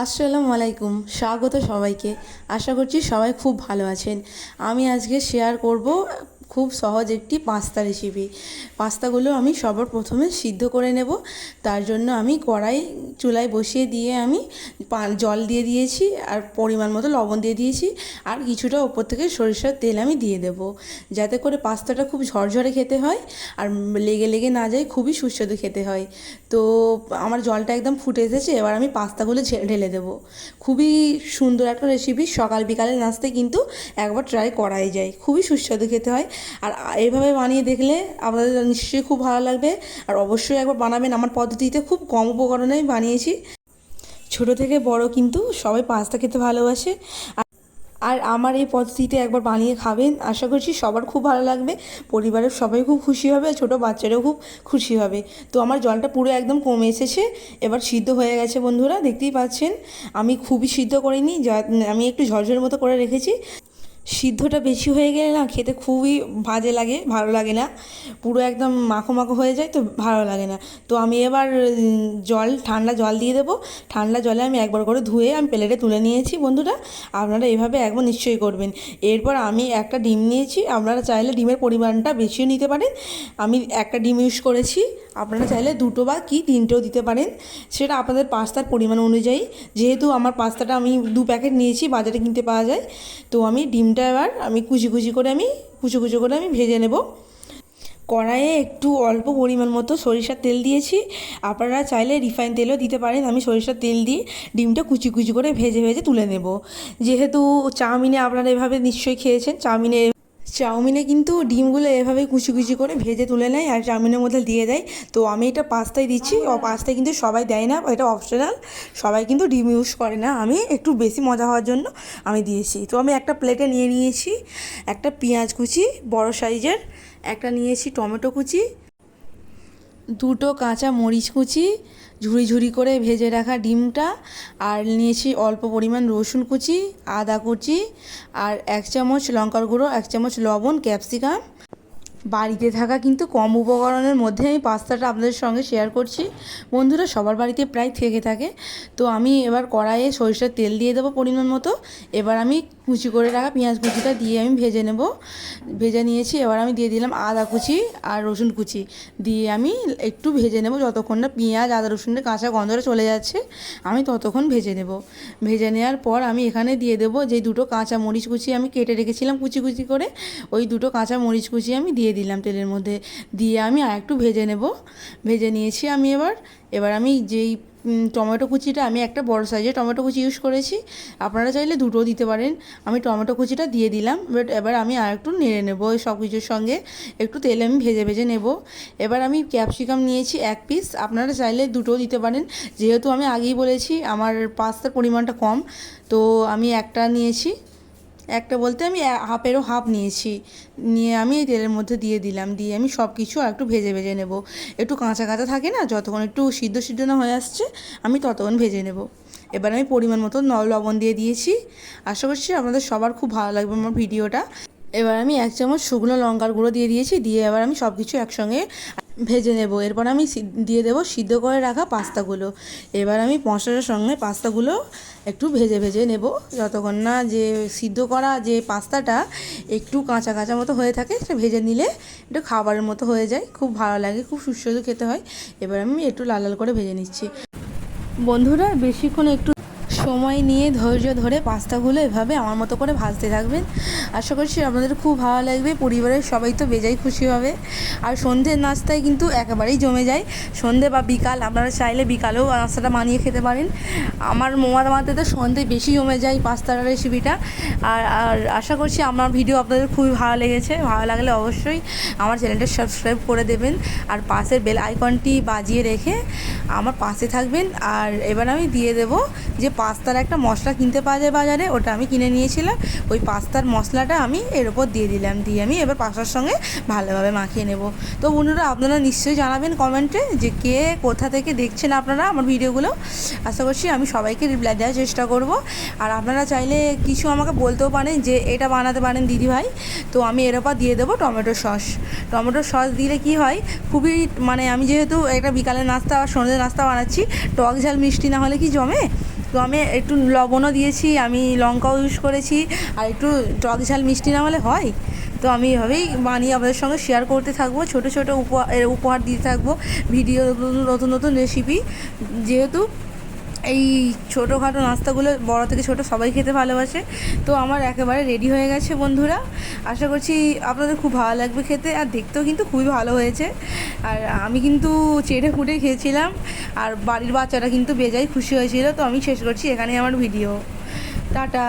আসসালামু আলাইকুম স্বাগত সবাইকে। আশা করছি সবাই খুব ভালো আছেন। আমি আজকে শেয়ার করব খুব সহজ একটি পাস্তা রেসিপি পাস্তাগুলো আমি সবার প্রথমে সিদ্ধ করে নেব। তার জন্য আমি কড়াই, চুলায় বসিয়ে দিয়ে আমি জল দিয়ে দিয়েছি আর পরিমাণ মতো লবণ দিয়ে দিয়েছি। আর কিছুটা ওপর থেকে সরিষার তেল আমি দিয়ে দেব। যাতে করে পাস্তাটা খুব ঝরঝরে খেতে হয় আর লেগে লেগে না যায়, খুবই সুস্বাদু খেতে হয়। তো আমার জলটা একদম ফুটে এসেছে, এবার আমি পাস্তাগুলো ঢেলে দেবো। খুবই সুন্দর একটা রেসিপি সকাল বিকালে নাস্তে কিন্তু একবার ট্রাই করাই যায়। খুবই সুস্বাদু খেতে হয়। আর এইভাবে বানিয়ে দেখলে আপনাদের নিশ্চয়ই খুব ভালো লাগবে। আর অবশ্যই একবার বানাবেন। আমার পদ্ধতিতে খুব কম উপকরণে বানিয়েছি। ছোট থেকে বড় কিন্তু সবাই পাস্তা খেতে ভালোবাসে। আর- আমার এই পদ্ধতিতে একবার বানিয়ে খাবেন। আশা করছি সবার খুব ভালো লাগবে। পরিবারের সবাই খুব খুশি হবে আর ছোটো বাচ্চারাও খুব খুশি হবে। তো আমার জলটা পুরো একদম কমে এসেছে। এবার সিদ্ধ হয়ে গেছে বন্ধুরা, দেখতেই পাচ্ছেন। আমি খুবই সিদ্ধ করিনি আমি একটু ঝরঝরের মতো করে রেখেছি। সিদ্ধটা বেশি হয়ে গেলে না খেতে খুবই বাজে লাগে, ভালো লাগে না। পুরো একদম মাখো মাখো হয়ে যায় তো ভালো লাগে না। তো আমি এবার জল, ঠান্ডা জল দিয়ে দেবো। ঠান্ডা জলে আমি একবার করে ধুয়ে আমি প্লেটে তুলে নিয়েছি বন্ধুরা। আপনারা এভাবে একবার নিশ্চয়ই করবেন। এরপর আমি একটা ডিম নিয়েছি। আপনারা চাইলে ডিমের পরিমাণটা বেশিও নিতে পারেন। আমি একটা ডিম ইউজ করেছি। আপনারা চাইলে দুটো বা কি তিনটেও দিতে পারেন। সেটা আপনাদের পাস্তার পরিমাণ অনুযায়ী। যেহেতু আমার পাস্তাটা আমি দু প্যাকেট নিয়েছি, বাজারে কিনতে পাওয়া যায়। তো আমি ডিমটা এবার আমি কুচি কুচি করে আমি, কুচো কুচো করে আমি ভেজে নেব। কড়াইয়ে একটু অল্প পরিমাণ মতো সরিষার তেল দিয়েছি। আপনারা চাইলে রিফাইন তেলও দিতে পারেন। আমি সরিষার তেল দিয়ে ডিমটা কুচি কুচি করে ভেজে ভেজে তুলে নেব। যেহেতু চাউমিনে আপনারা এভাবে নিশ্চয়ই খেয়েছেন, চাউমিনে চাউমিনে কিন্তু ডিমগুলো এভাবে কুচি কুচি করে ভেজে তুলে নেয় আর চাউমিনের মধ্যে দিয়ে দেয়। তো আমি এটা পাস্তায় দিচ্ছি। ও পাস্তায় কিন্তু সবাই দেয় না, এটা অপশনাল সবাই কিন্তু ডিম ইউজ করে না। আমি একটু বেশি মজা হওয়ার জন্য আমি দিয়েছি। তো আমি একটা প্লেটে নিয়ে নিয়েছি। একটা পেঁয়াজ কুচি, বড় সাইজের। একটা নিয়েছি টমেটো কুচি। দুটো কাঁচা মরিচ কুচি। ঝুড়ি ঝুড়ি করে ভেজে রাখা ডিমটা আর নিয়েছি অল্প পরিমাণ রসুন কুচি, আদা কুচি আর এক চামচ লঙ্কার গুঁড়ো, এক চামচ লবণ, ক্যাপসিকাম। বাড়িতে থাকা কিন্তু কম উপকরণের মধ্যে আমি পাস্তাটা আপনাদের সঙ্গে শেয়ার করছি। বন্ধুরা, সবার বাড়িতে প্রায় থেকে থাকে। তো আমি এবার কড়াইয়ে সরিষার তেল দিয়ে দেবো পরিমাণ মতো। এবার আমি কুচি করে রাখা পেঁয়াজ কুচিটা দিয়ে আমি ভেজে নেব। ভেজে নিয়েছি, এবার আমি দিয়ে দিলাম আদা কুচি আর রসুন কুচি। দিয়ে আমি একটু ভেজে নেব যতক্ষণ না পেঁয়াজ, আদা, রসুনের কাঁচা গন্ধটা চলে যাচ্ছে। আমি ততক্ষণ ভেজে নেব। ভেজে নেওয়ার পর আমি এখানে দিয়ে দেবো যে দুটো কাঁচা মরিচ কুচি আমি কেটে রেখেছিলাম কুচি কুচি করে। ওই দুটো কাঁচা মরিচ কুচি আমি দিয়ে দিলাম তেলের মধ্যে দিয়ে আমি আর একটু ভেজে নেব। ভেজে নিয়েছি আমি এবার। এবার আমি যেই টমেটো কুচিটা আমি একটা বড় সাইজের টমেটো কুচি ইউজ করেছি। আপনারা চাইলে দুটো দিতে পারেন। আমি টমেটো কুচিটা দিয়ে দিলাম। বাট এবার আমি আর একটু নেড়ে নেব সব কিছুর সঙ্গে। একটু তেল আমি ভেজে ভেজে নেব। এবার আমি ক্যাপসিকাম নিয়েছি এক পিস আপনারা চাইলে দুটো দিতে পারেন। যেহেতু আমি আগেই বলেছি আমার পাস্তার পরিমাণটা কম, তো আমি একটা নিয়েছি। একটা বলতে আমি হাফেরও হাফ নিয়েছি। নিয়ে আমি এই তেলের মধ্যে দিয়ে দিলাম, দিয়ে আমি সব কিছু একটু ভেজে ভেজে নেব। একটু কাঁচা কাঁচা থাকে না, যতক্ষণ একটু সিদ্ধ সিদ্ধ না হয়ে আসছে, আমি ততক্ষণ ভেজে নেব। এবার আমি পরিমাণ মতো লবণ দিয়ে দিয়েছি। আশা করছি আপনাদের সবার খুব ভালো লাগবে আমার ভিডিওটা। এবার আমি এক চামচ শুকনো লঙ্কার গুঁড়ো দিয়ে দিয়েছি, দিয়ে এবার আমি সব কিছু একসঙ্গে ভেজে নেব। এরপর আমি দিয়ে দেবো সিদ্ধ করে রাখা পাস্তাগুলো। এবার আমি মশলার সঙ্গে পাস্তাগুলো একটু ভেজে ভেজে নেব। যতক্ষণ না যে সিদ্ধ করা যে পাস্তাটা একটু কাঁচা কাঁচা মতো হয়ে থাকে, সেটা ভেজে নিলে একটু খাবারের মতো হয়ে যায়। খুব ভালো লাগে, খুব সুস্বাদু খেতে হয়। এবার আমি একটু লাল লাল করে ভেজে নিচ্ছি। বন্ধুরা, বেশিক্ষণ একটু সময় নিয়ে ধৈর্য ধরে পাস্তাগুলো এভাবে আমার মতো করে ভাজতে থাকবেন। আশা করছি আপনাদের খুব ভালো লাগবে, পরিবারের সবাই তো বেজাই খুশি হবে। আর সন্ধ্যের নাস্তায় কিন্তু একেবারেই জমে যায়। সন্ধে বা বিকাল, আপনারা চাইলে বিকালেও নাস্তাটা মানিয়ে খেতে পারেন। আমার মোমার মাতে তো সন্ধে বেশি জমে যায় পাস্তার রেসিপিটা আর আর আশা করছি আমার ভিডিও আপনাদের খুবই ভালো লেগেছে। ভালো লাগলে অবশ্যই আমার চ্যানেলটা সাবস্ক্রাইব করে দেবেন। আর পাশের বেল আইকনটি বাজিয়ে রেখে আমার পাশে থাকবেন। আর এবার আমি দিয়ে দেব যে পাস্তার একটা মশলা কিনতে পাওয়া যায় বাজারে, ওটা আমি কিনে নিয়েছিলাম। ওই পাস্তার মশলাটা আমি এর ওপর দিয়ে দিলাম, দিয়ে আমি এবার পাস্তার সঙ্গে ভালোভাবে মাখিয়ে নেব। তো বন্ধুরা, আপনারা নিশ্চয়ই জানাবেন কমেন্টে যে কে কোথা থেকে দেখছেন আপনারা আমার ভিডিওগুলো। আশা করছি আমি সবাইকে রিপ্লাই দেওয়ার চেষ্টা করব। আর আপনারা চাইলে কিছু আমাকে বলতেও পারেন যে এটা বানাতে পারেন দিদিভাই তো আমি এর ওপর দিয়ে দেবো টমেটো সস। টমেটো সস দিলে কি হয়, খুবই মানে আমি যেহেতু একটা বিকালের নাস্তা আর সন্ধ্যের নাস্তা বানাচ্ছি, টক ঝাল মিষ্টি না হলে কি জমে? তো আমি একটু লবণও দিয়েছি, আমি লঙ্কাও ইউজ করেছি, আর একটু টক ঝাল মিষ্টি না হলে হয়। তো আমি এভাবেই বানিয়ে আপনাদের সঙ্গে শেয়ার করতে থাকব, ছোটো ছোটো উপহার উপহার দিতে থাকব ভিডিও নতুন নতুন রেসিপি যেহেতু এই ছোটোখাটো নাস্তাগুলো বড় থেকে ছোট সবাই খেতে ভালোবাসে। তো আমার একেবারে রেডি হয়ে গেছে বন্ধুরা। আশা করছি আপনাদের খুব ভালো লাগবে খেতে আর দেখতেও কিন্তু খুবই ভালো হয়েছে। আর আমি কিন্তু চেটে ফুটে খেয়েছিলাম আর বাড়ির বাচ্চারা কিন্তু বেজায় খুশি হয়েছিল। তো আমি শেষ করছি এখানেই আমার ভিডিও টাটা।